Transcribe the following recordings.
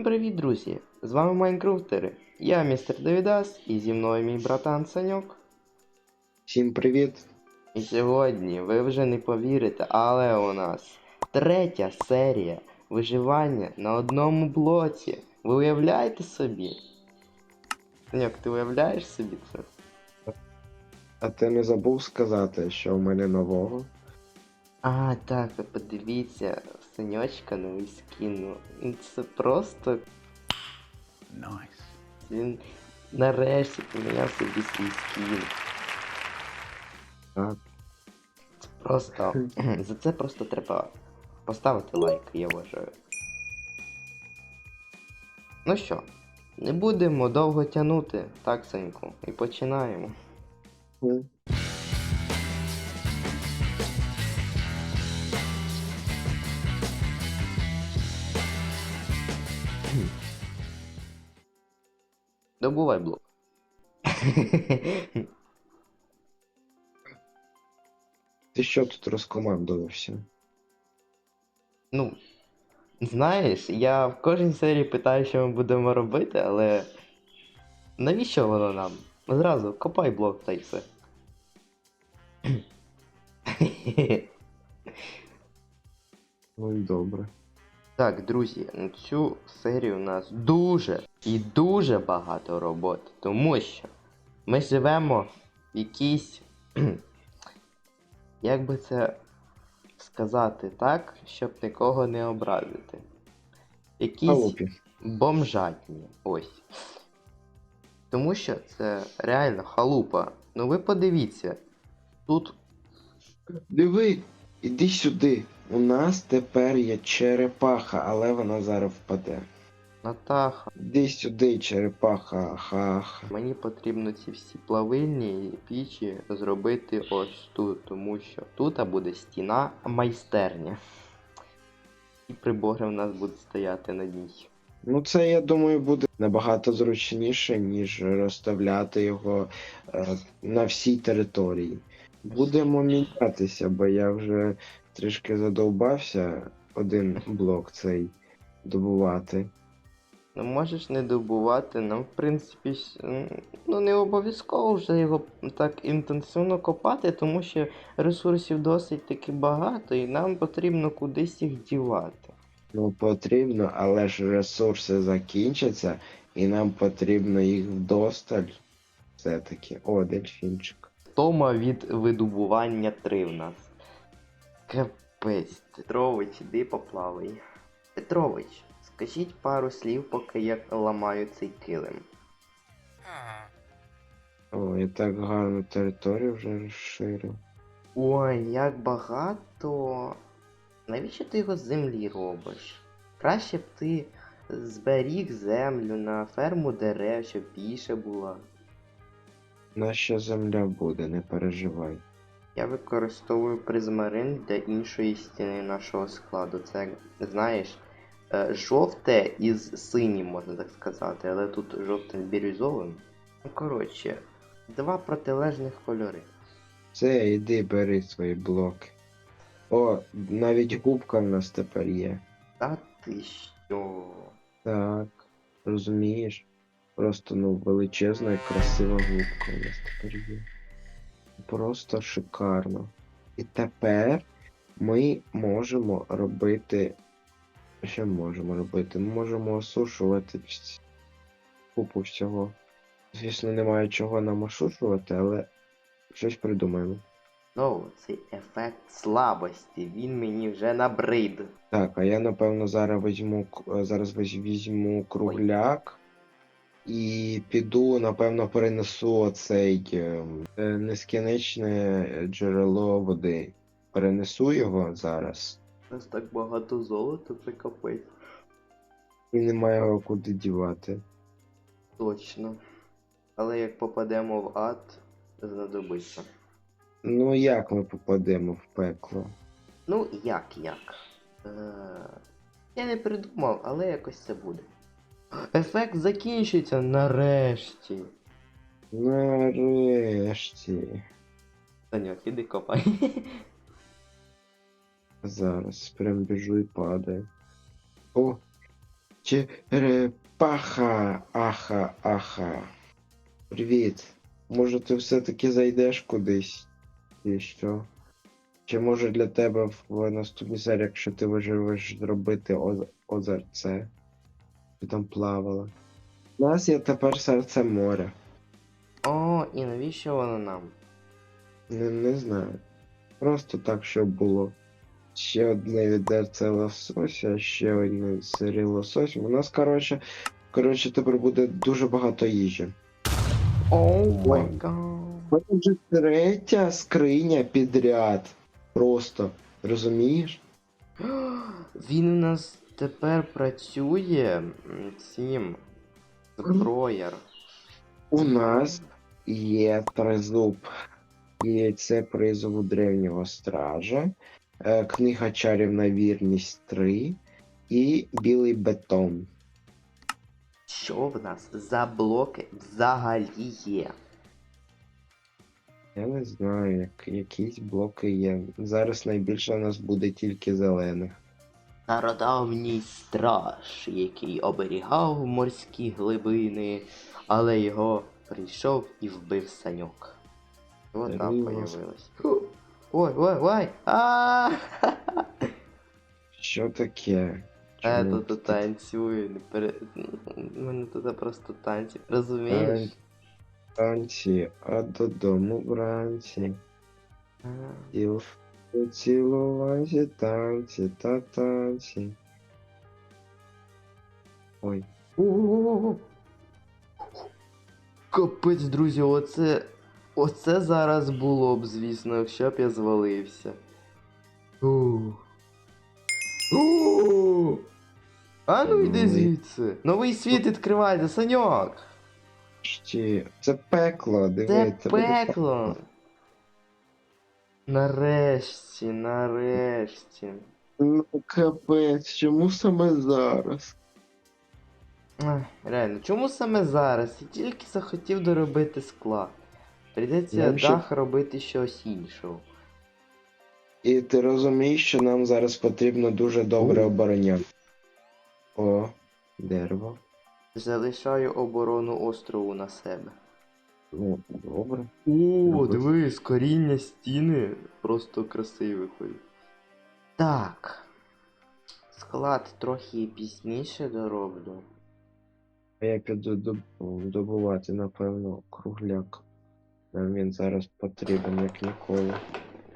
Всім привіт, друзі! З вами Майнкрафтери. Я містер Давідас і зі мною мій братан Саньок. Всім привіт! І сьогодні ви вже не повірите, але у нас третя серія виживання на одному блоці. Ви уявляєте собі? Саньок, ти уявляєш собі це? А ти не забув сказати, що в мене нового? А, так, ви подивіться, в Саньочка новий скін. Ну, Це просто Nice. він нарешті поміняв собі свій скін. Так. Це просто. За це просто треба поставити лайк, я вважаю. Ну що, не будемо довго тягнути, так, Саньку, і починаємо. Ну, Добувай блок. Ти що тут розкомандувався? ну, знаєш, я в кожній серії питаю, що ми будемо робити, але навіщо воно нам? Зразу копай блок та й все. Ну і добре. Так, друзі, на цю серію у нас дуже і дуже багато роботи, тому що ми живемо в якійсь. Як би це сказати так, щоб нікого не образити. Якісь бомжатні. Ось. Тому що це реально халупа. Ну ви подивіться. Тут Диви, іди сюди. У нас тепер є черепаха, але вона зараз впаде. Натаха. Іди сюди, черепаха, ха-ха. Мені потрібно ці всі плавильні пічі зробити ось тут, тому що тут буде стіна майстерня. І прибори в нас будуть стояти на ній. Ну це, я думаю, буде набагато зручніше, ніж розставляти його е, на всій території. Будемо мінятися, бо я вже трішки задовбався один блок цей добувати. Ну можеш не добувати, нам в принципі ну не обов'язково вже його так інтенсивно копати, тому що ресурсів досить таки багато і нам потрібно кудись їх дівати. Ну, потрібно, але ж ресурси закінчаться, і нам потрібно їх вдосталь. Все-таки. О, дельфінчик. Втома від видобування 3 в нас. Капець. Петрович, іди поплавай. Петрович, скажіть пару слів, поки я ламаю цей килим. О, я так гарну територію вже розширив. Ой, як багато. Навіщо ти його з землі робиш? Краще б ти зберіг землю на ферму дерев, щоб більше була. Наша земля буде, не переживай. Я використовую призмарин для іншої стіни нашого складу. Це, знаєш, жовте із синім, можна так сказати, але тут жовтим бірюзовим. Ну, коротше, два протилежних кольори. Все, іди бери свої блоки. О, навіть губка в нас тепер є. Та ти що? Так, розумієш? Просто ну величезна і красива губка у нас тепер є. Просто шикарно. І тепер ми можемо робити. Що ми можемо робити? Ми можемо осушувати купу всього. Звісно, немає чого нам осушувати, але щось придумаємо. Ну, цей ефект слабості, він мені вже набрид. Так, а я напевно зараз візьму зараз візьму кругляк і піду, напевно, перенесу оцей е, е, джерело води. Перенесу його зараз. У нас так багато золота, це капець. І немає його куди дівати. Точно. Але як попадемо в ад, знадобиться. Ну як ми попадемо в пекло? Ну, як як? Е, я не придумав, але якось це буде. Ефект закінчується нарешті. Нарешті. Саньок, іди копай. Зараз прям біжу і падаю. О, Черепаха, аха, аха. Привіт. Може ти все-таки зайдеш кудись? І що? Чи може для тебе в наступній серії, якщо ти виживеш, зробити озерце? Ти там плавала. У нас є тепер серце моря. О, і навіщо воно нам? Не, не знаю. Просто так, щоб було. Ще одне відерце лосося, ще одне сирі лосось. У нас, коротше, коротше, тепер буде дуже багато їжі. О май гад. Це вже третя скриня підряд. Просто. Розумієш? Він у нас тепер працює цим зброєр. У нас є тризуб. Яйце призову древнього стража, книга чарівна вірність 3 і білий бетон. Що в нас за блоки взагалі є? Я не знаю, як, якісь блоки є. Зараз найбільше у нас буде тільки зелених. Стародавній страж, який оберігав морські глибини, але його прийшов і вбив саньок. Вода Серйозно? появилась. Фу. Ой, ой, ой! а Що таке? Е, Чому тут ти- танцює, не пере... У мене тут просто танці. Розумієш? Танці, а додому вранці. А. Тіл поцілуванці, танці та танці. Ой, О-о-о-о. Капець, друзі, оце. Оце зараз було б, звісно, якщо б я звалився. Ух. Ух. А ну йди звідси. Новий світ відкривається, саньок. ще. Це пекло, диви. Це пекло. Нарешті, нарешті. Ну капець, чому саме зараз? Ах, Реально, чому саме зараз? Я тільки захотів доробити скла. Прийдеться Нам ще- дах робити щось іншого. І ти розумієш, що нам зараз потрібно дуже добре обороняти. О, дерево. Залишаю оборону острову на себе. Ну, добре. О, Добре. дивись, коріння стіни просто красиві виходять. Так. Склад трохи пізніше дороблю. А я піду доб- добувати, напевно, кругляк. Нам він зараз потрібен, як ніколи.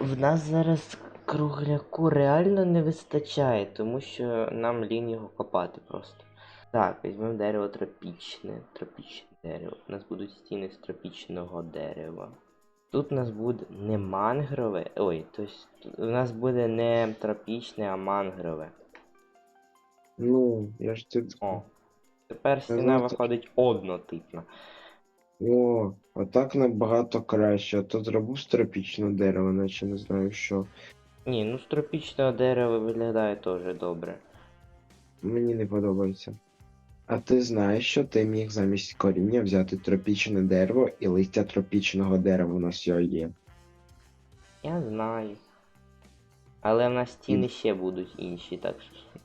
В нас зараз кругляку реально не вистачає, тому що нам лінь його копати просто. Так, візьмемо дерево тропічне. Тропічне дерево. У нас будуть стіни з тропічного дерева. Тут у нас буде не мангрове. Ой, тобто у нас буде не тропічне, а мангрове. Ну, я ж ти. О. Тепер стіна виходить однотипна. О, отак набагато краще. А то зробив з тропічного дерева, наче не знаю що. Ні, ну з тропічного дерева виглядає теж добре. Мені не подобається. А ти знаєш, що ти міг замість коріння взяти тропічне дерево і листя тропічного дерева у нас його є. Я знаю. Але в нас стіни ще будуть інші, так що.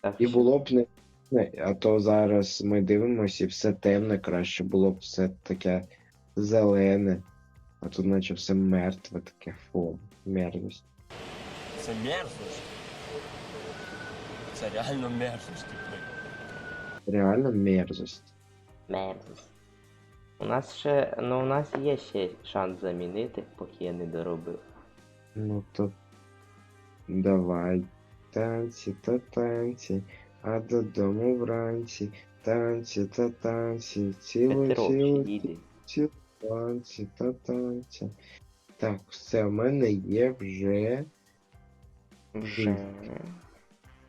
Так І що- було б не. Не, А то зараз ми дивимося і все темне, краще було б все таке зелене. А тут наче все мертве таке фу, мерзость. Це мерзость. Це реально мерзость, типу. Реально мерзость. Мерзость. У нас ще. Ну у нас є ще шанс замінити, поки я не доробив. Ну то давай. Танці та танці, а додому вранці. Танці та танці, цілу цілу цілу танці та танці. Так, все, в мене є вже Вже.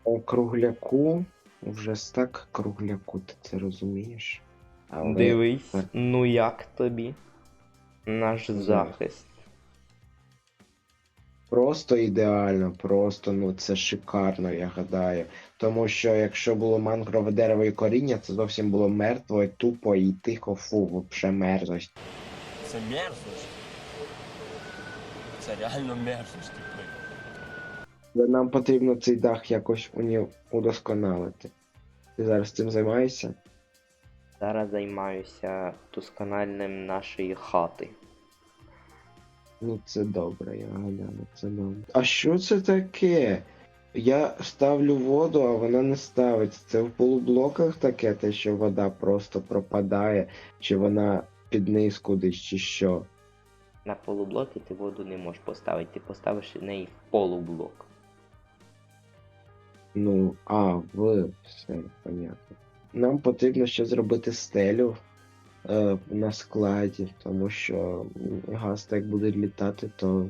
о кругляку. Вже стак кругляку, ти це розумієш? Але Дивись, ну як тобі? Наш захист. Просто ідеально, просто ну це шикарно, я гадаю. Тому що якщо було мангрове дерево і коріння, це зовсім було мертво, і тупо і тихо, фу, вообще мерзость. Це мерзость. Це реально мерзость, типу. Нам потрібно цей дах якось уні... удосконалити. Ти зараз цим займаєшся? Зараз займаюся тусканальним нашої хати. Ну це добре, я гляну, це добре. А що це таке? Я ставлю воду, а вона не ставиться. Це в полублоках таке, те, що вода просто пропадає, чи вона під низ кудись, чи що. На полублоки ти воду не можеш поставити, ти поставиш неї в полублок. Ну, а, в, все, понятно. Нам потрібно ще зробити стелю е, на складі, тому що газ так буде літати, то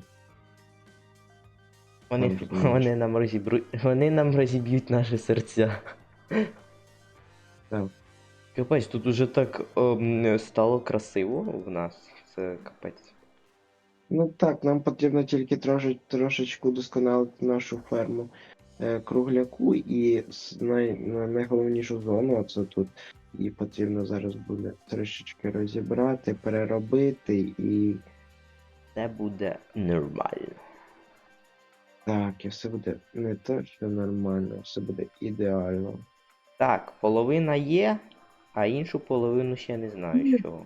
Вони, Там вони, нам розіб'ють, вони нам розіб'ють наші серця. Так. Капець, тут уже так ем, стало красиво в нас. Це капець. Ну так, нам потрібно тільки трошеч, трошечку досконалити нашу ферму е, кругляку і най, найголовнішу зону, оце тут. І потрібно зараз буде трішечки розібрати, переробити і Це буде нормально. так, і все буде не те, що нормально, все буде ідеально. Так, половина є, а іншу половину ще не знаю чого.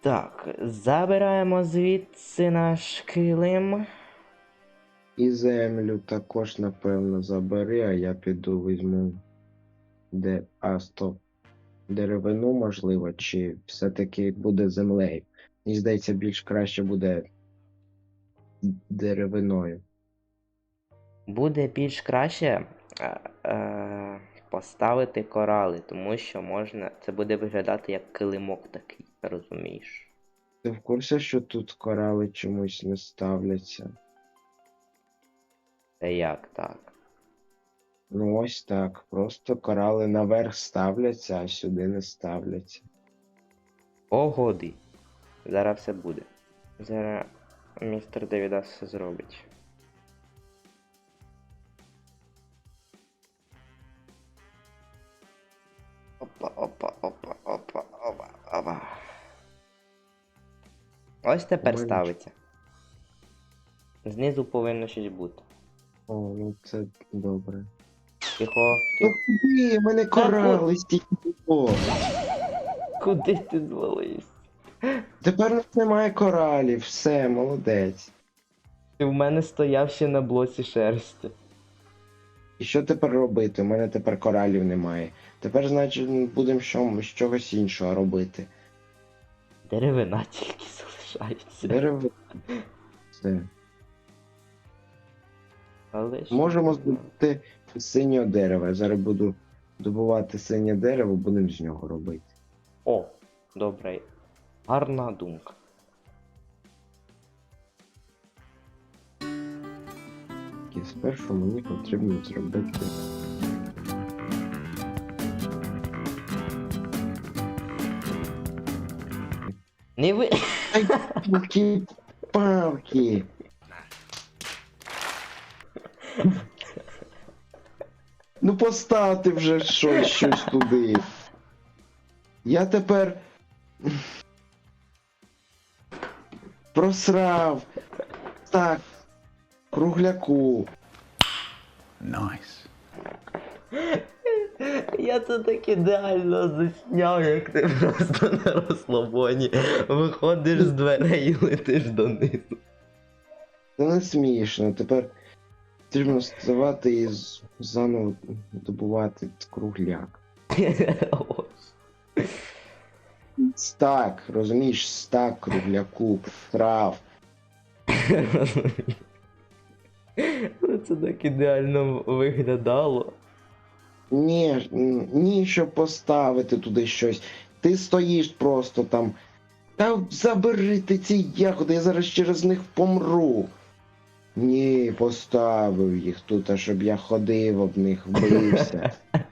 Так, забираємо звідси наш килим. І землю також, напевно, забери, а я піду візьму де. А, стоп. Деревину, можливо, чи все-таки буде землею. Мені здається, більш краще буде деревиною. Буде більш краще е, е, поставити корали, тому що можна. Це буде виглядати як килимок такий, розумієш? Ти в курсі, що тут корали чомусь не ставляться? Це як так? Ну ось так. Просто корали наверх ставляться, а сюди не ставляться. Погоди. Зараз все буде. Зараз містер Девідас все зробить. Опа, опа, опа, опа, опа, опа. Ось тепер Нормально. ставиться. Знизу повинно щось бути. О, ну це добре. Тихо, Ну тихо. куди? У мене корали стільки. Куди ти звалився? Тепер у нас немає коралів, все, молодець. Ти в мене стояв ще на блоці шерсті. І що тепер робити? У мене тепер коралів немає. Тепер, значить, будемо що, з чогось іншого робити. Деревина тільки залишається. Дерево. Все. Але ж- Можемо здобути синього дерева. Я зараз буду добувати синє дерево, будемо з нього робити. О, добре. Гарна думка. І спершу мені потрібно зробити. Не ви. Ай, палки, палки. Ну поставте вже щось, щось туди. Я тепер. Просрав. Так. Кругляку. Nice. Я це так ідеально засняв, як ти просто на розслабоні. Виходиш з дверей і летиш донизу. Це не смішно. Тепер потрібно вставати і заново добувати кругляк. Стак, розумієш, стак кругляку, трав. Ну, Це так ідеально виглядало. Ні, ні, щоб поставити туди щось. Ти стоїш просто там. Та забери ти ці ягоди, я зараз через них помру. Ні, поставив їх тут, а щоб я ходив об них, бився.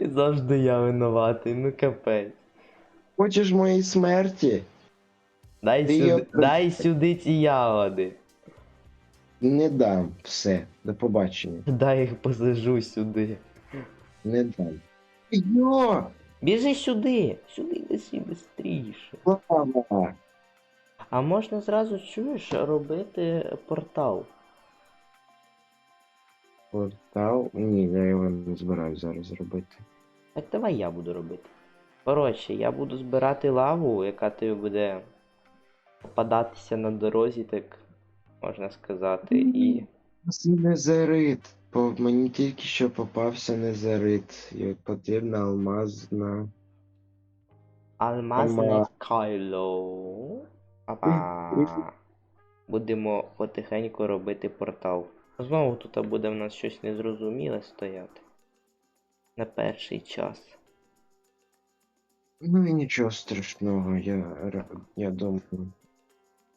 І завжди я винуватий, ну капець. Хочеш моєї смерті? Дай Ти сюди, його- дай сюди ці ягоди. Не дам. Все, до побачення. Дай їх посажу сюди. Не дам. Йо! Біжи сюди, сюди неси швидше. Лава! А можна зразу чуєш робити портал. Портал. Ні, я його не збираюсь зараз робити. Так давай я буду робити. Коротше, я буду збирати лаву, яка тобі буде попадатися на дорозі, так можна сказати, і. Це незерит. По мені тільки що попався незерит. І потрібна алмазна. Алмазне Ама. кайло. Опа. Будемо потихеньку робити портал. Знову тут буде в нас щось незрозуміле стояти. На перший час. Ну і нічого страшного, я, я думаю.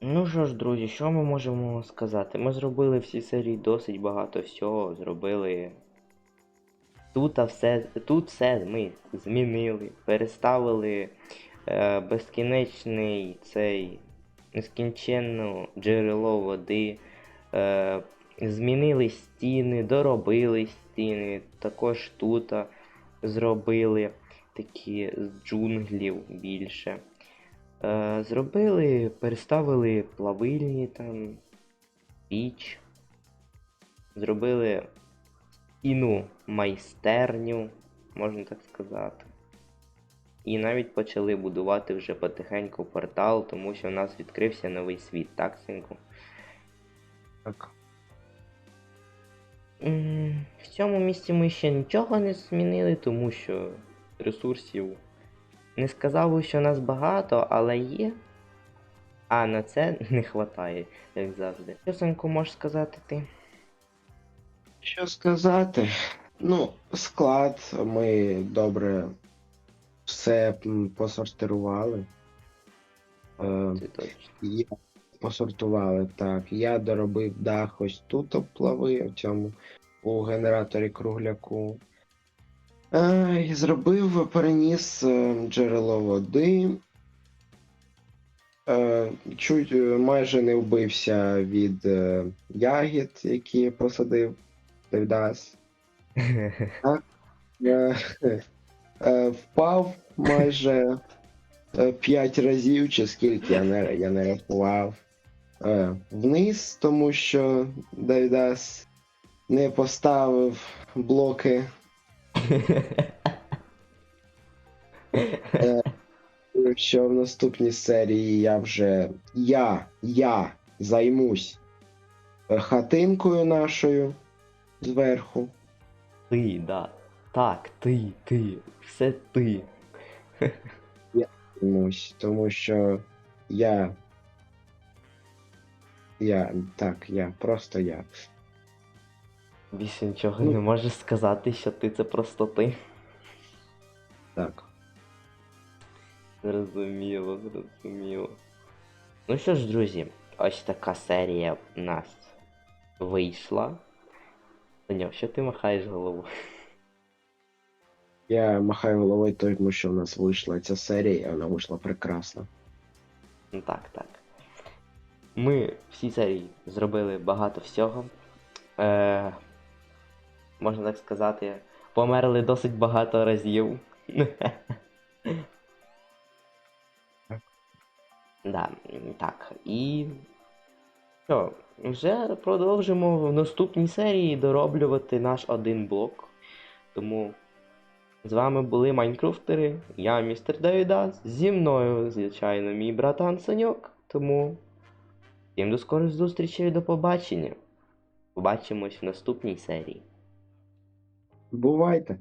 Ну що ж, друзі, що ми можемо сказати? Ми зробили всі серії досить багато всього. Зробили. Тут все, тут все ми змінили, переставили е, безкінечний цей нескінченне джерело води, е, змінили стіни, доробили стіни, також тут зробили такі з джунглів більше. Е, зробили, переставили плавильні там, піч. Зробили іну майстерню, можна так сказати. І навіть почали будувати вже потихеньку портал, тому що в нас відкрився новий світ, так, синку? Так. В цьому місці ми ще нічого не змінили, тому що ресурсів не сказав би, що нас багато, але є. А на це не вистачає, як завжди. Що, Санько, можеш сказати ти? Що сказати? Ну, склад ми добре все посортирували. Е, я посортували так. Я доробив дах ось тут обплави, в цьому у генераторі кругляку. Е, і зробив, переніс е, джерело води. Е, чуть е, майже не вбився від е, ягід, які посадив Девдас. Е, е, впав майже 5 разів, чи скільки я не, я не рахував. Е, вниз, тому що Давідас не поставив блоки. Е, що в наступній серії я вже я, я займусь е, хатинкою нашою зверху. Ти, да. Так, ти, ти. Все ти. Займусь, тому що я. Я. Так, я, просто я. Більше нічого Ну. не можеш сказати, що ти це просто ти. Так. Зрозуміло, зрозуміло. Ну що ж, друзі, ось така серія в нас вийшла. Саньо, що ти махаєш головою? Я махаю головою, тому що в нас вийшла ця серія, і вона вийшла прекрасно. Ну так, так. Ми в цій серії зробили багато всього. Е, можна так сказати, померли досить багато разів. Да, так. І. Що, вже продовжимо в наступній серії дороблювати наш один блок. Тому з вами були Майнкрафтери, я містер Давідас, зі мною, звичайно, мій братан Саньок. Тому всім до скорих зустрічей і до побачення. Побачимось в наступній серії. Бувайте!